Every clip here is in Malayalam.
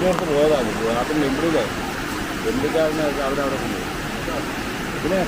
പേർക്ക് പോയതാണ്. നാട്ടിൽ നെമ്പിളില്ലേ നെമ്പിളിക്കാരനെ അവിടെ അവിടെ പിന്നെ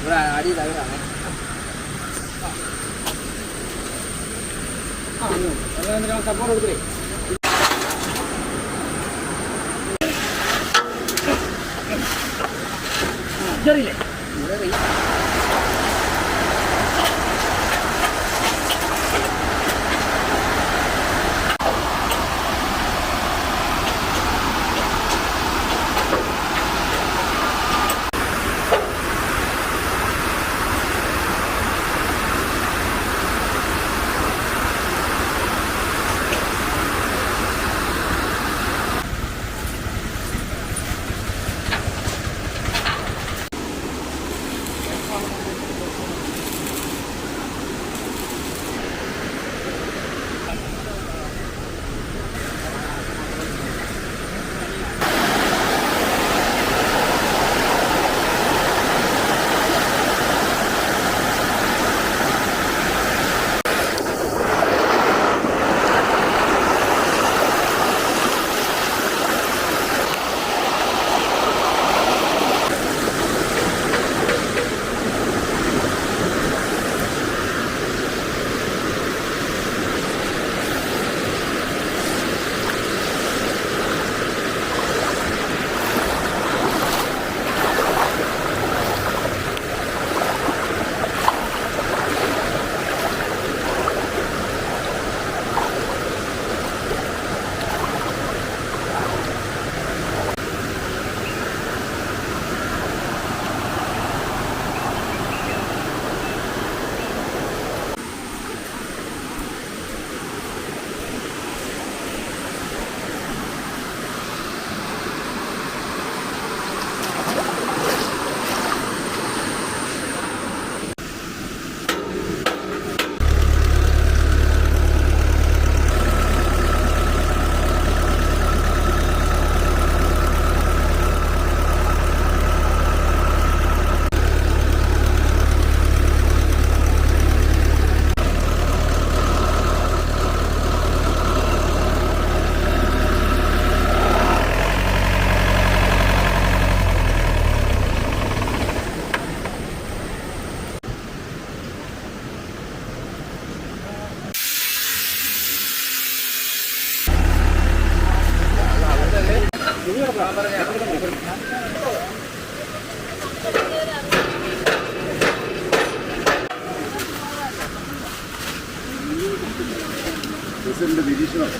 ഇവിടെ അടി തകരാണ് സപ്പോർട്ട് കൊടുക്കേ ചെറിയില്ലേ പ്രസിഡന്റ് നിരീക്ഷണം.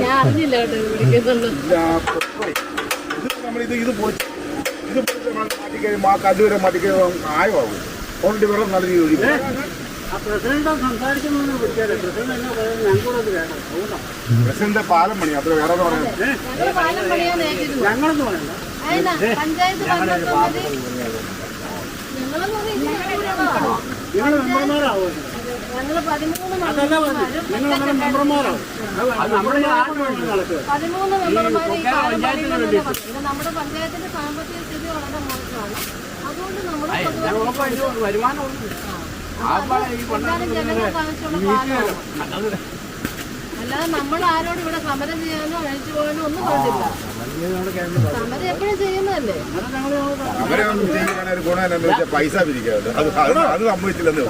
ഞാൻ അറിഞ്ഞില്ല കേട്ടോ ഇത് നമ്മൾ ഇത് നമ്മളിത് ഇത് പൊളിച്ച് ഇത് പൊളിച്ച് നമ്മൾ മാറ്റി കഴിയുമ്പോൾ ആ കല്ലുവരെ മാറ്റി കഴിയുമ്പോൾ ആയമാകും ഓൾറെഡി വെള്ളം നല്ല രീതിയിൽ ഒഴുകും പ്രസിഡന്റ് പാലം പണി അത്ര വേറെ പറയുന്നത്. ഞങ്ങൾ. ഞങ്ങളൊന്നും അറിയില്ല. നിങ്ങൾ മെമ്പർമാരാവോ ഞങ്ങൾ പതിമൂന്ന് നമ്മുടെ മെമ്പർമാർ ഈ പഞ്ചായത്തിന് പഞ്ചായത്തിന്റെ സാമ്പത്തിക സ്ഥിതി വളരെ മോശമാണ്. അതുകൊണ്ട് നമ്മുടെ അല്ലാതെ നമ്മൾ ആരോടും ഇവിടെ സമരം ചെയ്യാനോ അഴിച്ചു പോകാനോ ഒന്നും കണ്ടില്ല സമരം ചെയ്യുന്ന ഒരു ഗുണം എന്താണെന്ന് വെച്ചാൽ പൈസ പിരിക്കാറുണ്ട് അത് അത് കണ്ടത്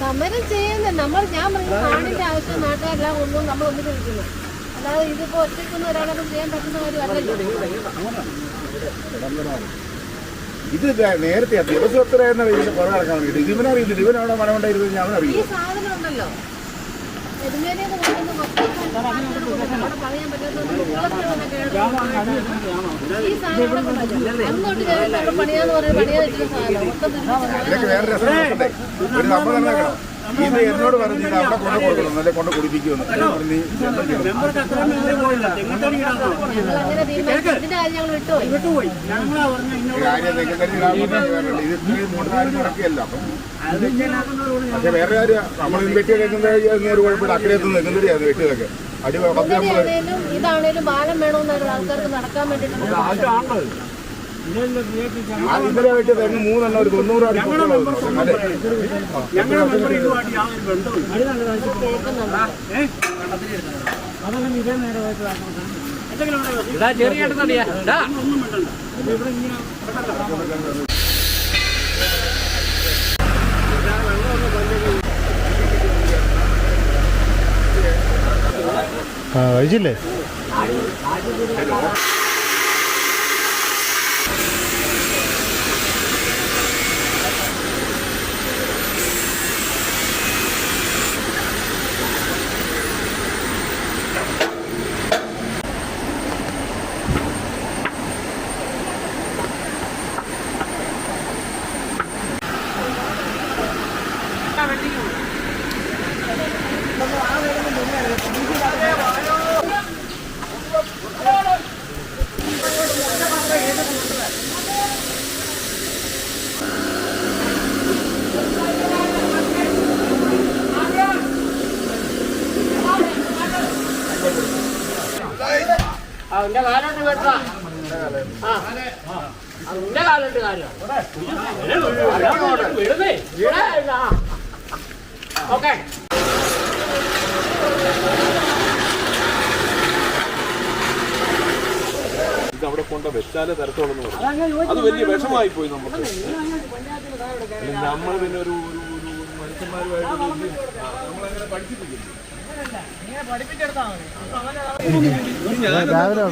സമരം ചെയ്യുന്ന നമ്മൾ ഞാൻ പറഞ്ഞ നാടിന്റെ ആവശ്യം നാട്ടുകാരെല്ലാം ഒന്നും നമ്മൾ ഒന്നിച്ച് വിളിക്കുന്നു അല്ലാതെ ഇതിപ്പോ ഒറ്റയ്ക്കൊന്നും ഒരാളൊക്കെ ചെയ്യാൻ പറ്റുന്ന കാര്യമല്ലല്ലോ ഇത് നേരത്തെ ദിവസം എത്രയെന്ന് കുറവ് നടക്കാൻ വേണ്ടി ഇവനറിയില്ല. ഇവനവിടെ മനം കൊണ്ടായിരുന്നു ഞാൻ അറിയില്ല ഉണ്ടല്ലോ ഈ സാധനം ഇവിടെ വേറെ രസം ഒരു സംഭവം നടക്കണം ഇത് എന്നോട് പറഞ്ഞു ഇത് അവിടെ കൊണ്ട് കൊടുക്കണം. അല്ലെ കൊണ്ട് കുടിപ്പിക്കുമെന്ന്. കാര്യം ഞങ്ങൾ വിട്ടുപോയി. വിട്ടുപോയി ഞങ്ങളാ പറഞ്ഞ ഈ ഇന്നോട് കാര്യം സെക്രട്ടറി രാമചന്ദ്രൻ വേറെ ഇത് ഈ മൂന്ന് കാര്യം നടക്കുകയല്ല അപ്പം. പക്ഷെ വേറെ കാര്യം നമ്മൾ വെട്ടി കേൾക്കുന്ന ഒരു കുഴപ്പമില്ല. അക്കരത്ത് നിൽക്കുന്നവരെയാണ് വെട്ടിയതൊക്കെ. അടി പത്ത് നമ്മൾ ഇതാണേലും ബാലം വേണമെന്നാണ് ആൾക്കാർക്ക് നടക്കാൻ വേണ്ടിയിട്ട് ഇന്നലെ വെട്ടിയ തെങ്ങ് മൂന്നെണ്ണം ഒരു തൊണ്ണൂറ് അടി? ഞങ്ങളുടെ മെമ്പർ ഇതുമായിട്ട് യാതൊരു അതെല്ലാം ഇതേ നേരമായിട്ട് എന്തെങ്കിലും ഉണ്ടോ? ഇതാ ചെറിയ ഒന്നും ഇത്. ഇവിടെ ഇങ്ങനെ ആ കഴിച്ചില്ലേ എന്റെ കാലുണ്ട് കേട്ടോ. ആ. നിന്റെ കാലുണ്ട് കാര്യം വിടുന്നേ ഓക്കെ. ഇത് അവിടെ കൊണ്ട് വെച്ചാലേ തരത്തോളെന്ന് പറഞ്ഞു. അത് വലിയ വിഷമായി പോയി നമുക്ക്. നമ്മൾ പിന്നെ ഒരു മനുഷ്യന്മാരുമായിട്ട് നമ്മളങ്ങനെ പഠിപ്പിപ്പിക്കുന്നു രാവിലെ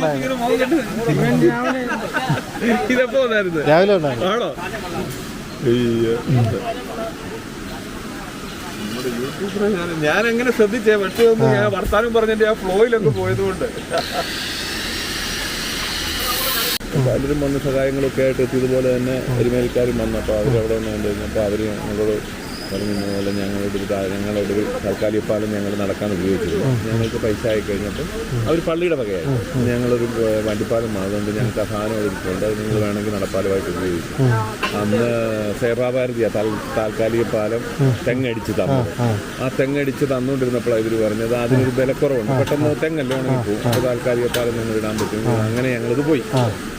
രാവിലെ ഉണ്ടായിരുന്നു ഞാൻ എങ്ങനെ ശ്രദ്ധിച്ചേ പക്ഷേ ഒന്ന് ഞാൻ വർത്താനം പറഞ്ഞിട്ട് ആ ഫ്ലോയിലൊക്കെ പോയതുകൊണ്ട് പലരും വന്ന് സഹായങ്ങളൊക്കെ ആയിട്ട് എത്തിയതുപോലെ തന്നെ വന്നു വന്നപ്പോൾ അവരവിടെ വന്നു കഴിഞ്ഞപ്പോൾ അവർ ഞങ്ങളോട് പറഞ്ഞു പോലെ ഞങ്ങളുടെ ഒരു ഞങ്ങളോട് ഒരു താൽക്കാലിക പാലം ഞങ്ങൾ നടക്കാൻ ഉപയോഗിച്ചിരുന്നു. ഞങ്ങൾക്ക് പൈസ ആയി കഴിഞ്ഞപ്പോൾ അവർ പള്ളിയുടെ വകയായിരുന്നു ഞങ്ങളൊരു വണ്ടിപ്പാലം അതുകൊണ്ട് ഞങ്ങൾക്ക് ആ സാധനം എടുത്തിട്ടുണ്ട് അത് നിങ്ങൾ വേണമെങ്കിൽ നടപ്പാലമായിട്ട് ഉപയോഗിച്ചു അന്ന് സേവാഭാരതിയ താൽക്കാലിക പാലം തെങ്ങടിച്ച് തന്നു. ആ തെങ്ങടിച്ച് തന്നുകൊണ്ടിരുന്നപ്പോഴാണ് ഇവർ പറഞ്ഞത് അതിനൊരു വിലക്കുറവുണ്ട് പെട്ടെന്ന് തെങ്ങല്ലേ ഉണങ്ങി പോകും. അപ്പോൾ താൽക്കാലിക പാലം ഞങ്ങൾ ഇടാൻ പറ്റും. അങ്ങനെ ഞങ്ങളിത് പോയി.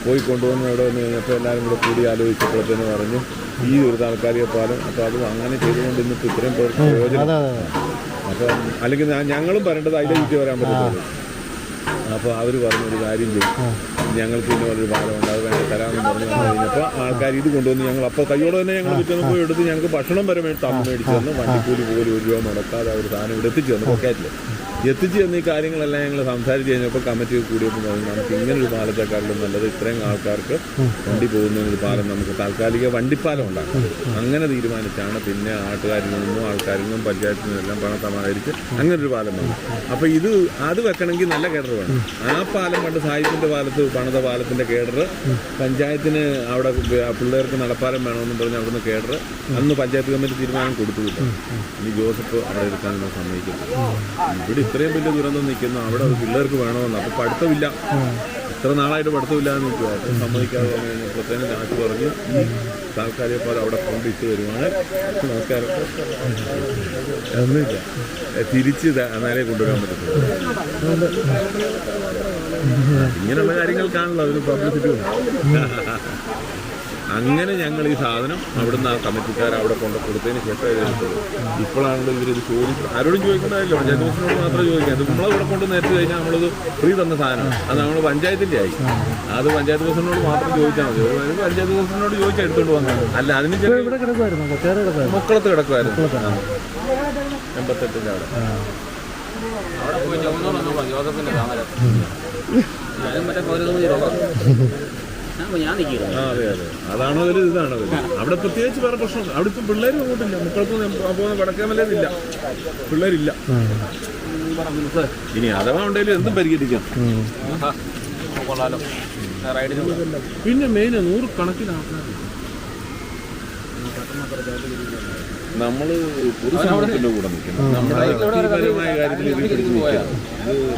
പോയി കൊണ്ടുവന്ന് ഇവിടെ വന്ന് കഴിഞ്ഞപ്പോൾ എല്ലാവരും കൂടെ കൂടി ആലോചിച്ചപ്പോഴത്തേന് പറഞ്ഞു ഈ ഒരു താൽക്കാലിക പാലം അപ്പോൾ അത് അങ്ങനെ ചെയ്തുകൊണ്ട് ഇന്നിപ്പോൾ ഇത്രയും പേർക്ക് പ്രയോജനം. അതെ അതെ അപ്പം അല്ലെങ്കിൽ ഞങ്ങളും പറയേണ്ടത് അതിലെ ചുറ്റി വരാൻ പറ്റത്തുള്ളൂ. അപ്പോൾ അവർ പറഞ്ഞൊരു കാര്യം ചെയ്യും. ഞങ്ങൾക്ക് ഇന്ന ഒരു പാലം ഉണ്ട് അത് വേണ്ടി തരാമെന്ന് പറഞ്ഞു കഴിഞ്ഞപ്പോൾ ആൾക്കാർ ഇത് കൊണ്ടുവന്ന് ഞങ്ങൾ അപ്പോൾ കയ്യോടെ തന്നെ ഞങ്ങൾ പിറ്റേന്ന് പോയി എടുത്ത് ഞങ്ങൾക്ക് ഭക്ഷണം വരെ തന്നു മേടിച്ചു തന്നു. വണ്ടിക്കൂലി പോലും ഒരു രൂപ മുടക്കാതെ അവർ സാധനം ഇവിടെ എത്തിച്ചു തന്നു പോക്കറ്റിൽ എത്തിച്ചു തന്ന ഈ കാര്യങ്ങളെല്ലാം ഞങ്ങൾ സംസാരിച്ചു കഴിഞ്ഞപ്പോൾ കമ്മിറ്റി കൂടിയപ്പോൾ പറഞ്ഞു നമുക്ക് ഇങ്ങനെ ഒരു പാലത്തെക്കാട്ടിലും നല്ലത് ഇത്രയും ആൾക്കാർക്ക് വണ്ടി പോകുന്ന ഒരു പാലം നമുക്ക് താൽക്കാലിക വണ്ടിപ്പാലം ഉണ്ടാക്കും. അങ്ങനെ തീരുമാനിച്ചാണ് പിന്നെ നാട്ടുകാരിൽ നിന്നും ആൾക്കാരിൽ നിന്നും പഞ്ചായത്തിൽ നിന്നും എല്ലാം പണം സമാഹരിച്ച് അങ്ങനെ ഒരു പാലം വന്നു. അപ്പോൾ ഇത് അത് വെക്കണമെങ്കിൽ നല്ല കേഡർ വേണം. ആ പാലം പണ്ട് സാഹിത്യത്തിന്റെ പാലത്ത് പണിത പാലത്തിന്റെ കേഡർ പഞ്ചായത്തിന് അവിടെ പിള്ളേർക്ക് നടപ്പാലം വേണമെന്ന് പറഞ്ഞ് അവിടുന്ന് കേഡർ അന്ന് പഞ്ചായത്ത് കമ്മിറ്റി തീരുമാനം കൊടുത്തു ഇനി ജോസഫ് അവിടെ എടുക്കാൻ സമ്മതിക്കുന്നു ഇവിടെ ഇത്രയും വലിയ ദുരന്തം നിൽക്കുന്നു അവിടെ പിള്ളേർക്ക് വേണമെന്ന് അപ്പോൾ പഠിത്തമില്ല. ഇത്ര നാളായിട്ട് പഠിത്തമില്ലാതെ നിൽക്കുക അപ്പം സമ്മതിക്കാതെ പ്രത്യേകം നാട്ടു പറഞ്ഞ്. താൽക്കാലിക പോലെ അവിടെ കൊണ്ടിട്ട് വരുവാണ്. നമസ്കാരം. ഒന്നുമില്ല. തിരിച്ച് നേരെ കൊണ്ടുവരാൻ പറ്റത്തില്ല. ഇങ്ങനെയുള്ള കാര്യങ്ങൾക്കാണല്ലോ അതിന് പബ്ലിസിറ്റി അങ്ങനെ ഞങ്ങൾ ഈ സാധനം അവിടുന്ന് ആ കമ്മിറ്റിക്കാർ അവിടെ കൊണ്ട് കൊടുത്തതിന് ശേഷം എടുത്തത് ഇപ്പോഴാണല്ലോ ഇവരിത് ചോദിച്ചു. ആരോടും ചോദിക്കണ്ടല്ലോ പഞ്ചായത്ത് ഓഫീസിനോട് മാത്രമേ ചോദിക്കാം നമ്മളവിടെ നമ്മളെ ഇവിടെ കൊണ്ട് നേരത്തെ കഴിഞ്ഞാൽ നമ്മളത് ഫ്രീ തന്ന സാധനമാണ്. അത് നമ്മൾ പഞ്ചായത്തിന്റെ ആയി. അത് പഞ്ചായത്ത് ഓഫീസിനോട് മാത്രം ചോദിച്ചാൽ മതി. പഞ്ചായത്ത് ഓഫീസിനോട് ചോദിച്ചാൽ എടുത്തോണ്ട് വന്നത് അല്ല അതിന് ചെറിയ മുക്കളത്ത് കിടക്കുമായിരുന്നു. എൺപത്തെട്ടിന്റെ അവിടെ. അവിടെ പോയി ജോസഫിന്റെ താമര ഞാനും മറ്റേ പൗരതമതി നിൽക്കുന്നു ആ അതെ അതെ. അതാണോ അതിൽ ഇതാണോ അതിൽ അവിടെ പ്രത്യേകിച്ച് വേറെ പ്രശ്നം അവിടെ ഇപ്പം പിള്ളേർ അങ്ങോട്ടില്ല മുക്കളത്ത് പോകുന്ന വടക്കേമലേതില്ല പിള്ളേരില്ല. ഇനി അഥവാ ഉണ്ടെങ്കിലും എന്തും പരിഹരിക്കാം. പിന്നെ മെയിൻ നൂറ് കണക്കിന് ആൾക്കാർ നമ്മൾ പൊതുസമൂഹത്തിന്റെ കൂടെ നിൽക്കണം. നമ്മുടെ വ്യക്തിപരമായ കാര്യത്തിൽ ഇത് വ്യക്തി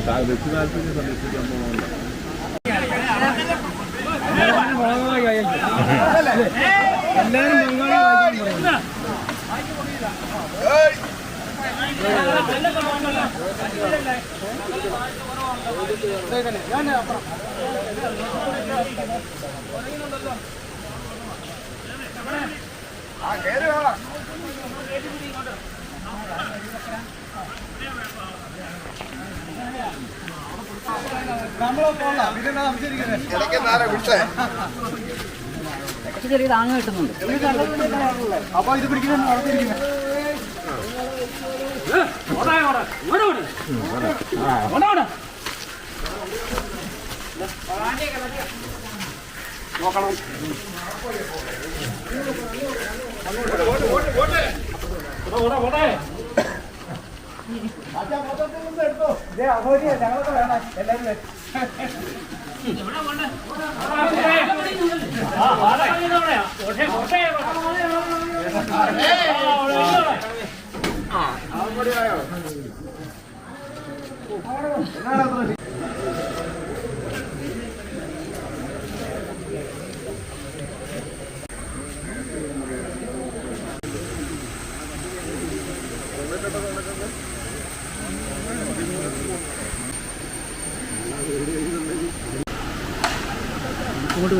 താല്പര്യം സംരക്ഷിക്കാൻ പോകുന്നില്ല ഭാഗമായി എല്ലാവരും ബംഗാളി വായിക്കാൻ പറയും ചെറിയ താങ്ങ് കിട്ടുന്നുണ്ട്. ബുദ്ധിമുട്ടുകൾ ആ ഇപ്പോൾ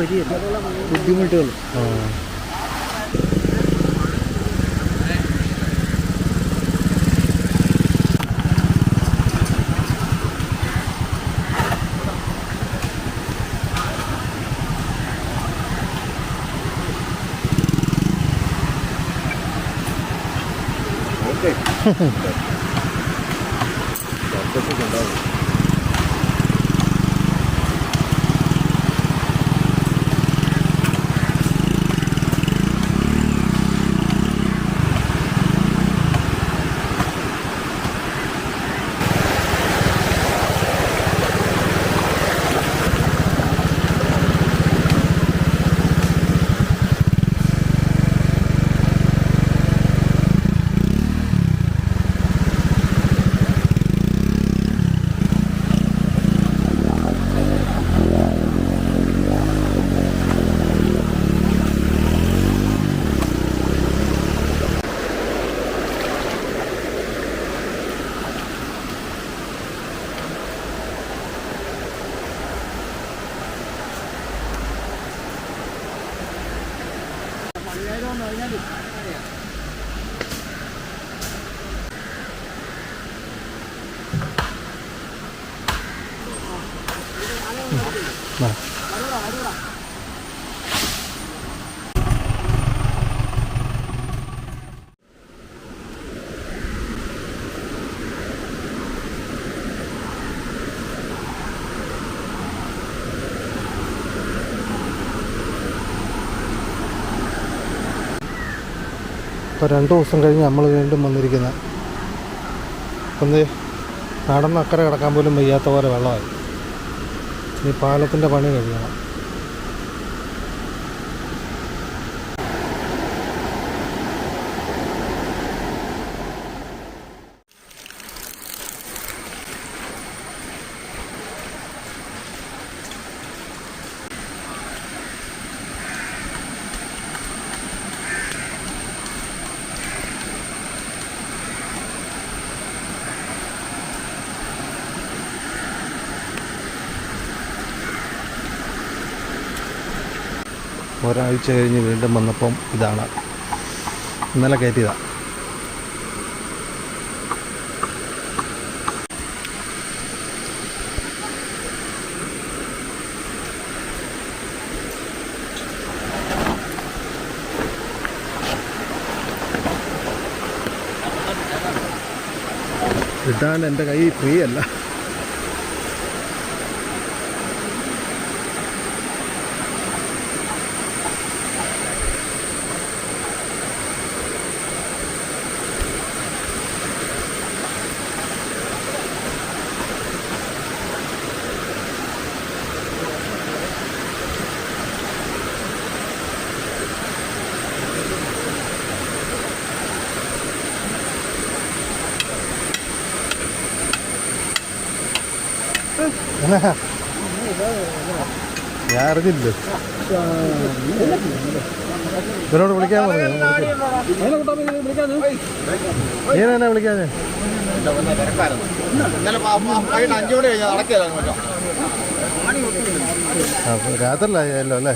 രണ്ട് ദിവസം കഴിഞ്ഞ് നമ്മൾ വീണ്ടും വന്നിരിക്കുന്നത് അപ്പം നടന്ന് അക്കരെ കിടക്കാൻ പോലും വയ്യാത്ത പോലെ വെള്ളമായി. ഇനി പാലത്തിന്റെ പണി കഴിയണം. ഒരാഴ്ച കഴിഞ്ഞ് വീണ്ടും വന്നപ്പം ഇതാണ്. ഇന്നലെ കയറ്റിയതാണ് ഇടാൻ എന്റെ കൈ ഫ്രീ അല്ല. ഞാൻ അറിഞ്ഞില്ല ഇവരോട് വിളിക്കാൻ പറഞ്ഞു? നീ എന്നെ വിളിക്കാതെ രാത്രിയിലായല്ലോ അല്ലേ?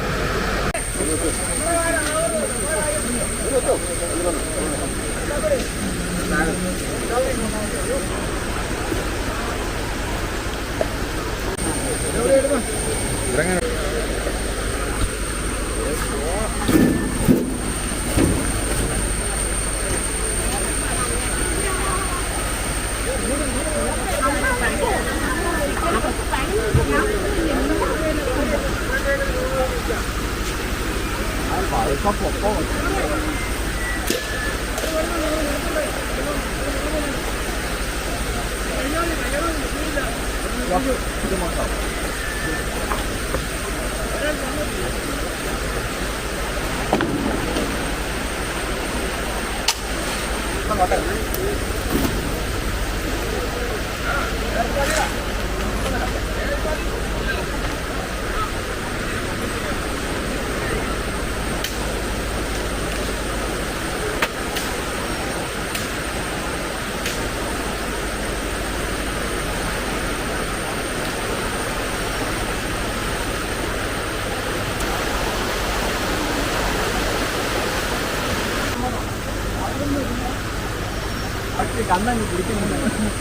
ഉം.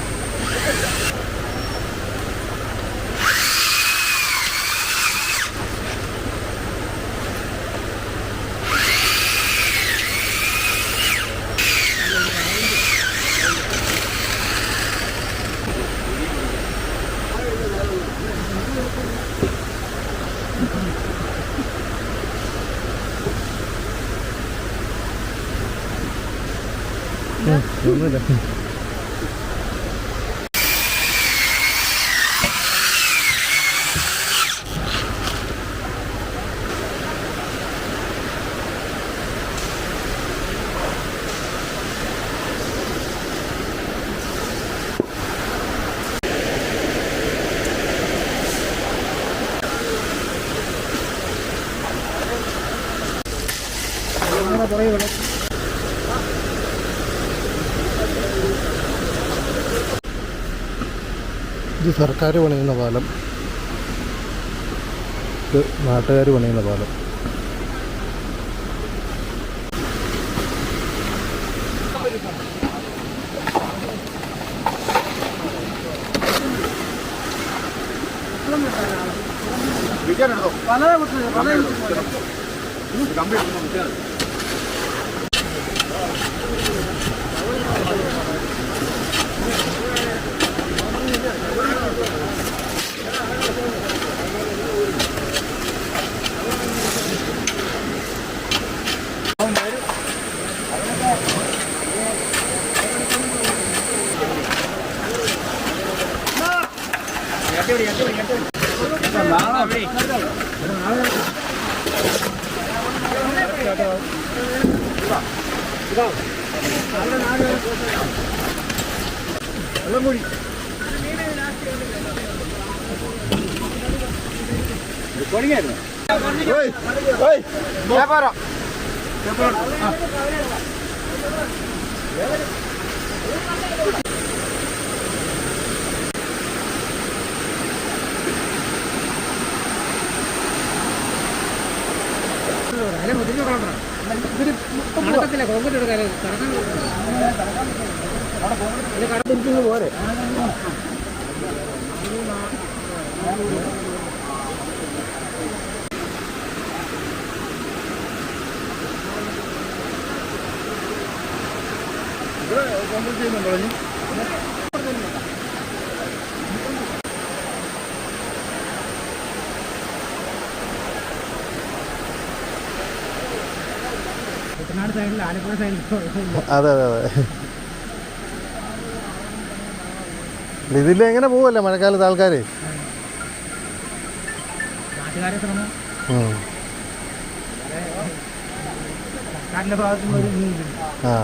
ഉം, ഒന്നുമില്ല ഇത് സർക്കാർ പണിയുന്ന പാലം ഇത് നാട്ടുകാർ പണിയുന്ന പാലം പല പല കമ്പി കുട്ടനാട് സൈഡിൽ ആലപ്പുഴ സൈഡിൽ അതെ അതെ അതെ. ഇതിൽ എങ്ങനെ പോവല്ലേ മഴക്കാലത്ത് ആൾക്കാരെ? ആ.